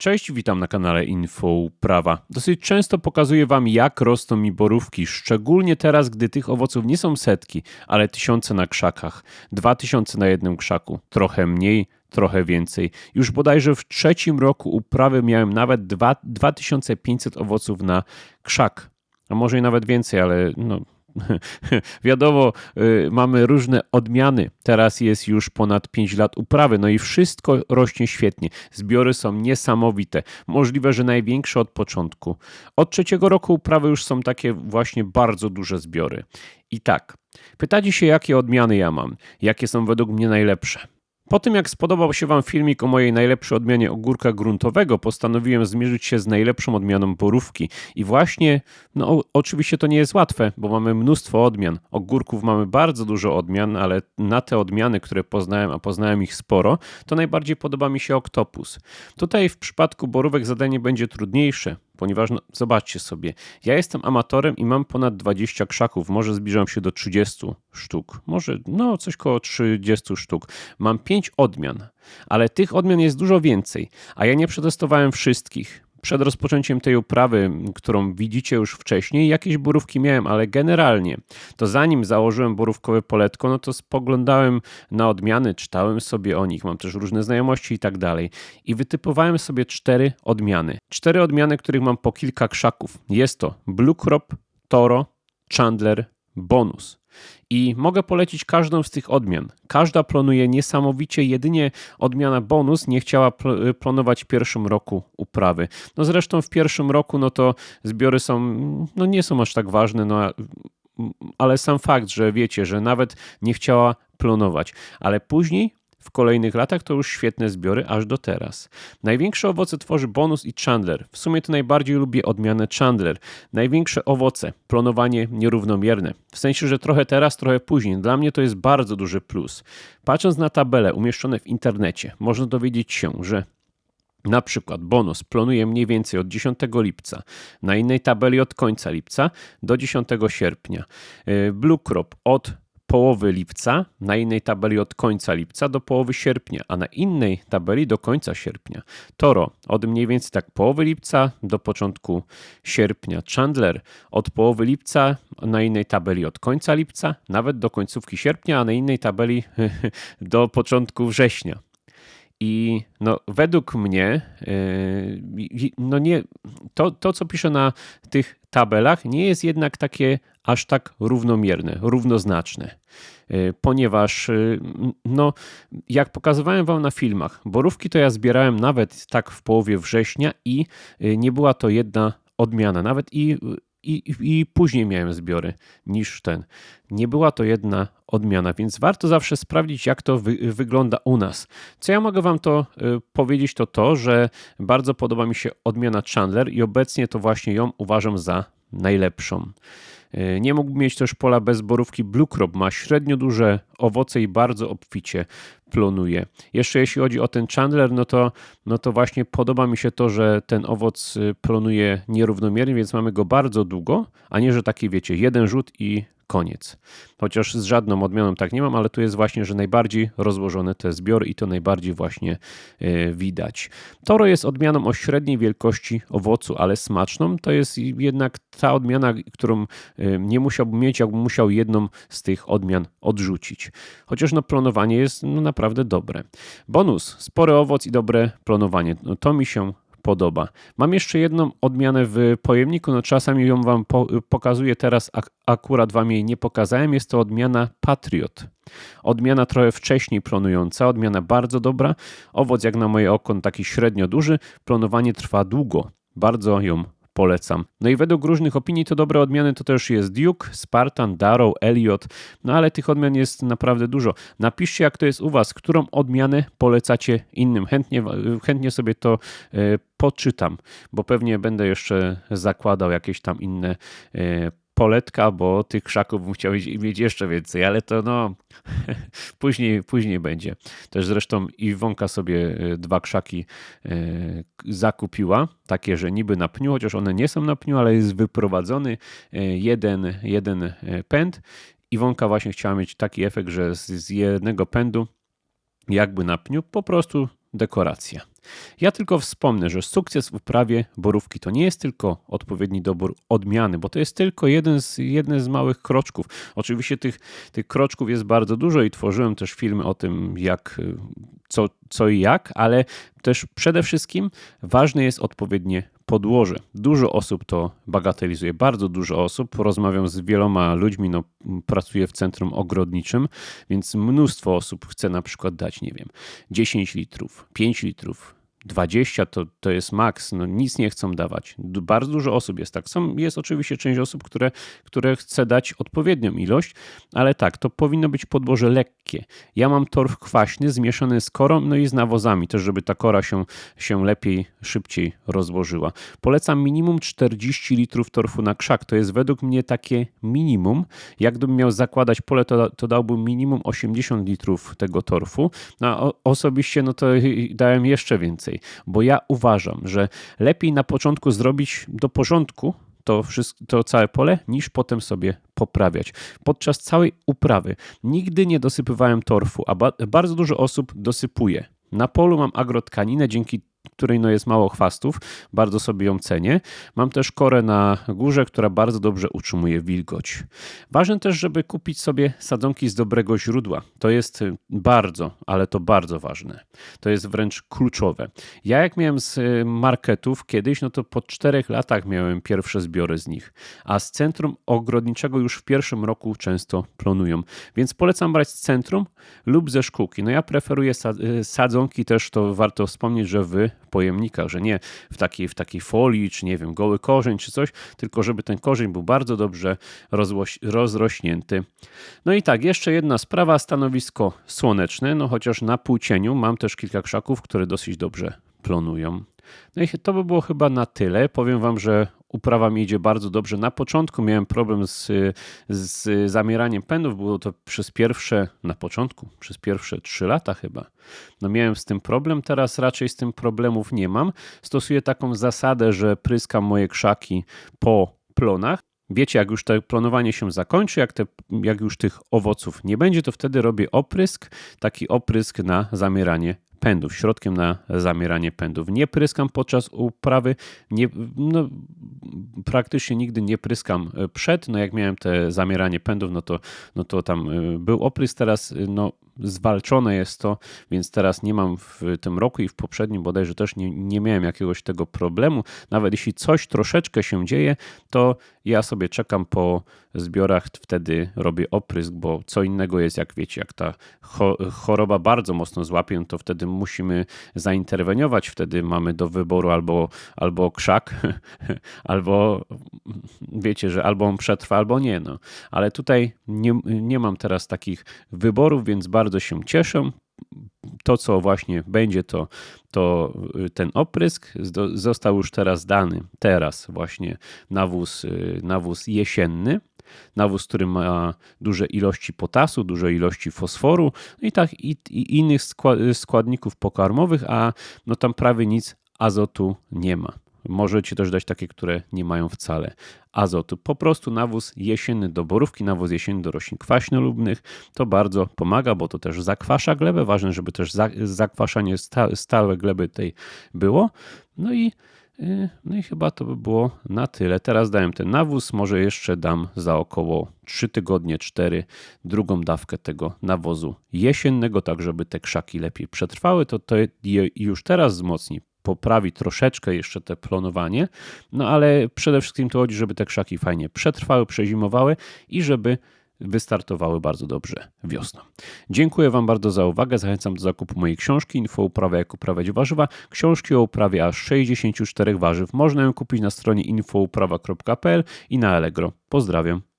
Cześć, witam na kanale Info Prawa. Dosyć często pokazuję Wam, jak rosną mi borówki, szczególnie teraz, gdy tych owoców nie są setki, ale tysiące na krzakach, dwa tysiące na jednym krzaku, trochę mniej, trochę więcej. Już bodajże w trzecim roku uprawy miałem nawet 2, 2500 owoców na krzak, a może i nawet więcej, ale no, Wiadomo, y, mamy różne odmiany. Teraz jest już ponad 5 lat uprawy, no i wszystko rośnie świetnie. Zbiory są niesamowite. Możliwe, że największe od początku. Od trzeciego roku uprawy już są takie właśnie bardzo duże zbiory. I tak, pytacie się, jakie odmiany ja mam, jakie są według mnie najlepsze. Po tym jak spodobał się Wam filmik o mojej najlepszej odmianie ogórka gruntowego, postanowiłem zmierzyć się z najlepszą odmianą borówki. I właśnie, no oczywiście to nie jest łatwe, bo mamy mnóstwo odmian. Ogórków mamy bardzo dużo odmian, ale na te odmiany, które poznałem, a poznałem ich sporo, to najbardziej podoba mi się oktopus. Tutaj w przypadku borówek zadanie będzie trudniejsze, ponieważ no, zobaczcie sobie, ja jestem amatorem i mam ponad 20 krzaków, może zbliżam się do 30 sztuk, może no coś koło 30 sztuk. Mam 5 odmian, ale tych odmian jest dużo więcej, a ja nie przetestowałem wszystkich przed rozpoczęciem tej uprawy, którą widzicie już wcześniej, jakieś borówki miałem, ale generalnie to zanim założyłem borówkowe poletko, no to spoglądałem na odmiany, czytałem sobie o nich, mam też różne znajomości i tak dalej. I wytypowałem sobie cztery odmiany. Cztery odmiany, których mam po kilka krzaków. Jest to Blue Crop, Toro, Chandler, Bonus i mogę polecić każdą z tych odmian. Każda plonuje niesamowicie, jedynie odmiana bonus nie chciała plonować w pierwszym roku uprawy. No zresztą w pierwszym roku no to zbiory są, no nie są aż tak ważne, no ale sam fakt, że wiecie, że nawet nie chciała plonować, ale później w kolejnych latach to już świetne zbiory aż do teraz. Największe owoce tworzy bonus i Chandler. W sumie to najbardziej lubię odmianę Chandler. Największe owoce, plonowanie nierównomierne. W sensie, że trochę teraz, trochę później. Dla mnie to jest bardzo duży plus. Patrząc na tabele umieszczone w internecie, można dowiedzieć się, że na przykład bonus plonuje mniej więcej od 10 lipca, na innej tabeli od końca lipca do 10 sierpnia. Y, Blue Crop od połowy lipca, na innej tabeli od końca lipca do połowy sierpnia, a na innej tabeli do końca sierpnia. Toro od mniej więcej tak połowy lipca do początku sierpnia. Chandler od połowy lipca, na innej tabeli od końca lipca, nawet do końcówki sierpnia, a na innej tabeli do początku września. I no, według mnie, yy, no nie, to, to, co piszę na tych tabelach, nie jest jednak takie aż tak równomierne, równoznaczne. Yy, ponieważ, yy, no, jak pokazywałem Wam na filmach, borówki to ja zbierałem nawet tak w połowie września i nie była to jedna odmiana. Nawet i i, i później miałem zbiory niż ten. Nie była to jedna odmiana, więc warto zawsze sprawdzić, jak to wy, wygląda u nas. Co ja mogę Wam to y, powiedzieć, to to, że bardzo podoba mi się odmiana Chandler i obecnie to właśnie ją uważam za najlepszą. Y, nie mógłbym mieć też pola bez borówki Blue Crop. Ma średnio duże owoce i bardzo obficie plonuje. Jeszcze jeśli chodzi o ten Chandler, no to, no to właśnie podoba mi się to, że ten owoc y, plonuje nierównomiernie, więc mamy go bardzo długo, a nie, że taki wiecie, jeden rzut i koniec. Chociaż z żadną odmianą tak nie mam, ale tu jest właśnie, że najbardziej rozłożone te zbiory i to najbardziej właśnie e, widać. Toro jest odmianą o średniej wielkości owocu, ale smaczną. To jest jednak ta odmiana, którą e, nie musiałbym mieć, jakbym musiał jedną z tych odmian odrzucić. Chociaż no, plonowanie jest no, naprawdę dobre. Bonus, spory owoc i dobre plonowanie. No, to mi się podoba. Mam jeszcze jedną odmianę w pojemniku, no czasami ją wam po, pokazuję teraz, ak akurat wam jej nie pokazałem. Jest to odmiana Patriot. Odmiana trochę wcześniej plonująca, odmiana bardzo dobra. Owoc jak na moje oko taki średnio duży. Plonowanie trwa długo. Bardzo ją polecam. No i według różnych opinii to dobre odmiany to też jest Duke, Spartan, Darrow, Elliot, no ale tych odmian jest naprawdę dużo. Napiszcie jak to jest u Was, którą odmianę polecacie innym. Chętnie, chętnie sobie to e, poczytam, bo pewnie będę jeszcze zakładał jakieś tam inne e, poletka, bo tych krzaków bym mieć jeszcze więcej, ale to no później, później będzie. Też zresztą Iwonka sobie e, dwa krzaki e, zakupiła, takie, że niby na pniu, chociaż one nie są na pniu, ale jest wyprowadzony e, jeden, jeden pęd. Iwonka właśnie chciała mieć taki efekt, że z jednego pędu jakby na pniu po prostu dekoracja. Ja tylko wspomnę, że sukces w uprawie borówki to nie jest tylko odpowiedni dobór odmiany, bo to jest tylko jeden z, jeden z małych kroczków. Oczywiście tych, tych kroczków jest bardzo dużo i tworzyłem też filmy o tym, jak, co, co i jak, ale też przede wszystkim ważne jest odpowiednie podłoże. Dużo osób to bagatelizuje, bardzo dużo osób. Rozmawiam z wieloma ludźmi, no, pracuję w centrum ogrodniczym, więc mnóstwo osób chce na przykład dać, nie wiem, 10 litrów, 5 litrów, 20 to, to jest maks, no nic nie chcą dawać. Bardzo dużo osób jest tak. Są, jest oczywiście część osób, które, które chce dać odpowiednią ilość, ale tak, to powinno być podłoże lekkie. Ja mam torf kwaśny zmieszany z korą, no i z nawozami, też żeby ta kora się, się lepiej, szybciej rozłożyła. Polecam minimum 40 litrów torfu na krzak. To jest według mnie takie minimum. Jakbym miał zakładać pole, to, to dałbym minimum 80 litrów tego torfu. No, osobiście no to dałem jeszcze więcej więcej, bo ja uważam, że lepiej na początku zrobić do porządku to, wszystko, to całe pole, niż potem sobie poprawiać. Podczas całej uprawy nigdy nie dosypywałem torfu, a ba bardzo dużo osób dosypuje. Na polu mam agrotkaninę, dzięki której no jest mało chwastów, bardzo sobie ją cenię. Mam też korę na górze, która bardzo dobrze utrzymuje wilgoć. Ważne też, żeby kupić sobie sadzonki z dobrego źródła. To jest bardzo, ale to bardzo ważne. To jest wręcz kluczowe. Ja jak miałem z y, marketów kiedyś, no to po czterech latach miałem pierwsze zbiory z nich, a z centrum ogrodniczego już w pierwszym roku często plonują. Więc polecam brać z centrum lub ze szkółki. No ja preferuję y, sadzonki też, to warto wspomnieć, że wy pojemnikach, że nie w takiej, w takiej folii, czy nie wiem, goły korzeń, czy coś, tylko żeby ten korzeń był bardzo dobrze rozrośnięty. No i tak, jeszcze jedna sprawa, stanowisko słoneczne, no chociaż na półcieniu mam też kilka krzaków, które dosyć dobrze plonują. No i to by było chyba na tyle. Powiem Wam, że uprawa mi idzie bardzo dobrze. Na początku miałem problem z, z zamieraniem pędów. Było to przez pierwsze, na początku, przez pierwsze trzy lata chyba. No miałem z tym problem, teraz raczej z tym problemów nie mam. Stosuję taką zasadę, że pryskam moje krzaki po plonach. Wiecie, jak już to plonowanie się zakończy, jak, te, jak już tych owoców nie będzie, to wtedy robię oprysk, taki oprysk na zamieranie pędów, środkiem na zamieranie pędów. Nie pryskam podczas uprawy, nie, no, praktycznie nigdy nie pryskam przed. No jak miałem te zamieranie pędów, no to, no to tam y, był oprysk. Teraz y, no, zwalczone jest to, więc teraz nie mam w tym roku i w poprzednim bodajże też nie, nie miałem jakiegoś tego problemu. Nawet jeśli coś troszeczkę się dzieje, to ja sobie czekam po zbiorach, wtedy robię oprysk, bo co innego jest, jak wiecie, jak ta choroba bardzo mocno złapie, no to wtedy musimy zainterweniować, wtedy mamy do wyboru albo, albo krzak, albo wiecie, że albo on przetrwa, albo nie. No. Ale tutaj nie, nie mam teraz takich wyborów, więc bardzo się cieszę to, co właśnie będzie, to, to ten oprysk został już teraz dany. Teraz właśnie nawóz, nawóz jesienny. Nawóz, który ma duże ilości potasu, duże ilości fosforu no i tak i, i innych składników pokarmowych, a no tam prawie nic azotu nie ma. Możecie też dać takie, które nie mają wcale azotu. Po prostu nawóz jesienny do borówki, nawóz jesienny do roślin kwaśnolubnych. To bardzo pomaga, bo to też zakwasza glebę. Ważne, żeby też zakwaszanie stałe gleby tej było. No i no i chyba to by było na tyle. Teraz dałem ten nawóz, może jeszcze dam za około 3 tygodnie, 4 drugą dawkę tego nawozu jesiennego, tak żeby te krzaki lepiej przetrwały. To, to już teraz wzmocni poprawi troszeczkę jeszcze te plonowanie, no ale przede wszystkim to chodzi, żeby te krzaki fajnie przetrwały, przezimowały i żeby wystartowały bardzo dobrze wiosną. Dziękuję Wam bardzo za uwagę. Zachęcam do zakupu mojej książki Info uprawy jak uprawiać warzywa. Książki o uprawie aż 64 warzyw. Można ją kupić na stronie infouprawa.pl i na Allegro. Pozdrawiam.